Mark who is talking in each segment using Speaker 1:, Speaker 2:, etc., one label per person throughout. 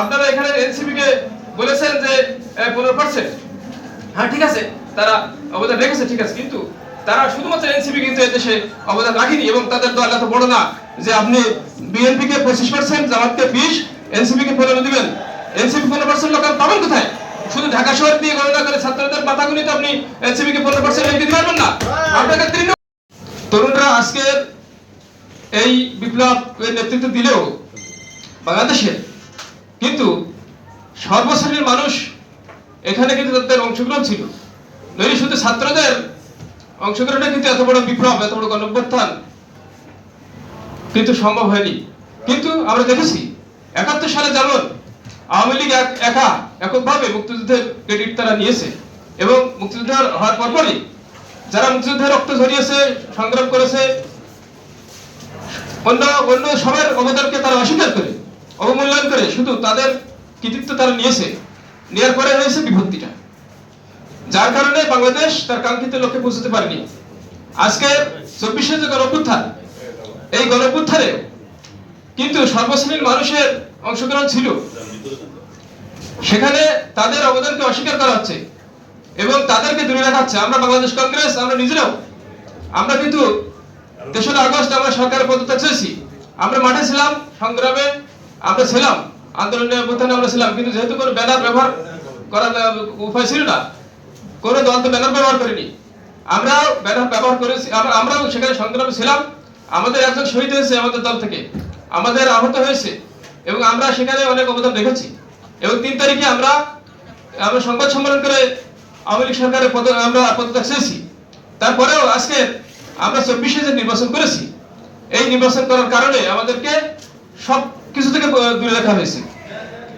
Speaker 1: আপনারা এখানে এনসিপি কে বলেছেন যে পনেরো পার্সেন্ট হ্যাঁ ঠিক আছে। তারা অবদান রেখেছে ঠিক আছে কিন্তু তারা শুধুমাত্র এনসিপি কিন্তু এদেশে অবদান রাখেনি এবং তাদের দল এত বড় না যে আপনি বিএনপি কে পঁচিশ পার্সেন্ট জামাতকে বিশ এনসিপি কে পনেরো দিবেন। এনসিপি পনেরো পার্সেন্ট লোক পাবেন কোথায়? শুধু ঢাকা শহর দিয়ে গণনা করে ছাত্রদের মাথাগুলিতে আপনি এনসিপি কে পনেরো পার্সেন্ট লিখে দিতে পারবেন না। আপনাকে তরুণরা আজকে এই বিপ্লব নেতৃত্ব দিলেও বাংলাদেশে কিন্তু সর্বশ্রেণীর মানুষ এখানে কিন্তু তাদের অংশগ্রহণ ছিল। নইলে শুধু ছাত্রদের অংশগ্রহণে কিন্তু এত বড় বিপ্লব, এত বড় গণঅভ্যুত্থান কিন্তু সম্ভব হয়নি। কিন্তু আমরা দেখেছি, একাত্তর সালে যেমন আওয়ামী লীগ এক- একা এককভাবে মুক্তিযুদ্ধের ক্রেডিট তারা নিয়েছে এবং মুক্তিযুদ্ধ হওয়ার পরপরই যারা মুক্তিযুদ্ধের রক্ত ঝরিয়েছে, সংগ্রাম করেছে, অন্য অন্য সবার অবদানকে তারা অস্বীকার করে। অবমূল্যায়ন করে শুধু তাদের কৃতিত্ব তারা নিয়েছে নেওয়ার পরে হয়েছে বিভক্তিটা। যার কারণে বাংলাদেশ তার কাঙ্ক্ষিত লক্ষ্যে পৌঁছতে পারেনি। আজকে চব্বিশে যে গণপুত্থান, এই গণপুত্থানে কিন্তু সর্বশ্রেণীর মানুষের অংশগ্রহণ ছিল। সেখানে তাদের অবদানকে অস্বীকার করা হচ্ছে এবং তাদেরকে দূরে রাখা হচ্ছে। আমরা বাংলাদেশ কংগ্রেস, আমরা নিজেরাও, আমরা কিন্তু তেসরা আগস্ট আমরা সরকারের পদত্যাগ চেয়েছি। আমরা মাঠে ছিলাম সংগ্রামে আমরা ছিলাম, আন্দোলনের অভ্যুত্থানে আমরা ছিলাম, কিন্তু যেহেতু কোনো ব্যানার ব্যবহার করার উপায় ছিল না, কোনো দল তো ব্যানার ব্যবহার করেনি। আমরা ব্যানার ব্যবহার করেছি আমরা আমরাও সেখানে সংগ্রামে ছিলাম, আমাদের একজন শহীদ হয়েছে আমাদের দল থেকে, আমাদের আহত হয়েছে, এবং আমরা সেখানে অনেক অবদান রেখেছি। এবং তিন তারিখে আমরা আমরা সংবাদ সম্মেলন করে আওয়ামী লীগ সরকারের পদ, আমরা পদত্যাগ চেয়েছি। তারপরেও আজকে আমরা চব্বিশে যে নির্বাচন করেছি, এই নির্বাচন করার কারণে আমাদেরকে সব কিছু থেকে দূরে রাখা হয়েছে।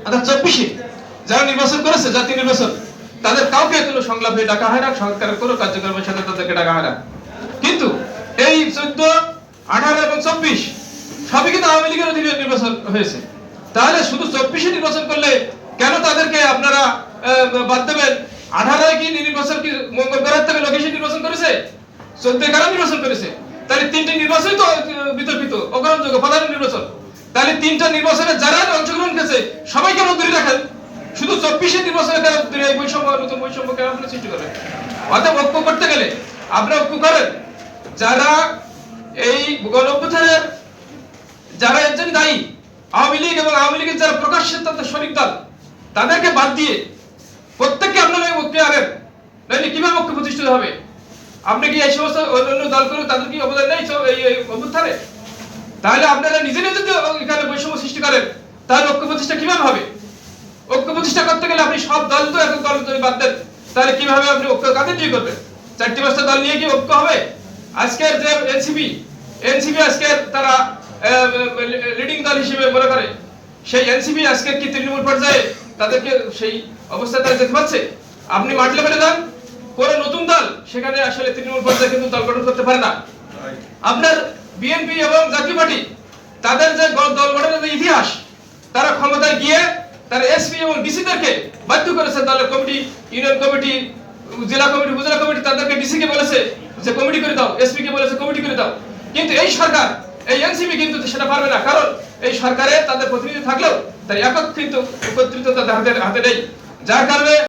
Speaker 1: অর্থাৎ চব্বিশে যারা নির্বাচন করেছে জাতীয় নির্বাচন, তাদের কাউকে কোনো সংলাপে ডাকা হয় না সরকারের কোনো কার্যক্রমের সাথে তাদেরকে ডাকা হয় না। কিন্তু এই চোদ্দ, আঠারো এবং চব্বিশ সবই কিন্তু আওয়ামী লীগের অধীনে নির্বাচন হয়েছে। তাহলে শুধু চব্বিশে নির্বাচন করলে কেন তাদেরকে আপনারা বাদ দেবেন? আঠারোয় কি নির্বাচন কি মঙ্গলবার থেকে লোকেশন নির্বাচন করেছে? চোদ্দ এগারো নির্বাচন করেছে? তাহলে তিনটে নির্বাচনই তো বিতর্কিত, অগ্রহণযোগ্য, প্রধান নির্বাচন। তাহলে তিনটা নির্বাচনে যারা অংশগ্রহণ করেছে, সবাইকে মন্দিরে রাখেন। শুধু চব্বিশে নির্বাচনে কেন দূরে এই বৈষম্য, নতুন বৈষম্য কেন আপনি সৃষ্টি করেন? অর্থাৎ ঐক্য করতে গেলে আপনারা ঐক্য করেন। যারা এই গণঅভ্যুত্থানের যারা এর জন্য দায়ী, আওয়ামী লীগ এবং আওয়ামী লীগের যারা প্রকাশ্যে তাদের শরিক দল, তাদেরকে বাদ দিয়ে প্রত্যেককে আপনারা ঐক্যে আনেন। নাহলে কীভাবে ঐক্য প্রতিষ্ঠিত হবে? আপনি কি এই সমস্ত অন্য দল করে তাদের কি অবদান নেই এই অভ্যুত্থানে? তাহলে আপনারা নিজে নিজে এখানে বৈষম্য সৃষ্টি করেন। তাহলে ঐক্য প্রতিষ্ঠা কীভাবে হবে? ঐক্য প্রতিষ্ঠা করতে গেলে আপনি সব দল তো এখন দল যদি বাদ দেন তাহলে কীভাবে আপনি ঐক্য কাদের দিয়ে করবেন? চারটি পাঁচটা দল নিয়ে কি ঐক্য হবে? আজকের যে এনসিপি এনসিপি আজকে তারা লিডিং দল হিসেবে মনে করে। সেই এনসিপি আজকে কি তৃণমূল পর্যায়ে তাদেরকে সেই অবস্থায় তারা যেতে পারছে আপনি মাঠ লেভেলে যান। কোন নতুন দল সেখানে আসলে তৃণমূল পর্যায়ে কিন্তু দল গঠন করতে পারে না। আপনার বিএনপি এবং জাতীয় পার্টি, তাদের যে দল গঠনের যে ইতিহাস, তারা ক্ষমতায় গিয়ে তারা এসপি এবং ডিসিদেরকে বাধ্য করেছে। দলের কমিটি, ইউনিয়ন কমিটি, জেলা কমিটি, উপজেলা কমিটি তাদেরকে ডিসি কে বলেছে যে, কমিটি করে দাও। এসপি কে বলেছে, কমিটি করে দাও। কিন্তু এই সরকার, এই এনসিপি কিন্তু সেটা পারবে না। কারণ এই সরকারে তাদের প্রতিনিধি থাকলেও তার একক কিন্তু একত্রিত তাদের হাতে হাতে নেই। যার কারণে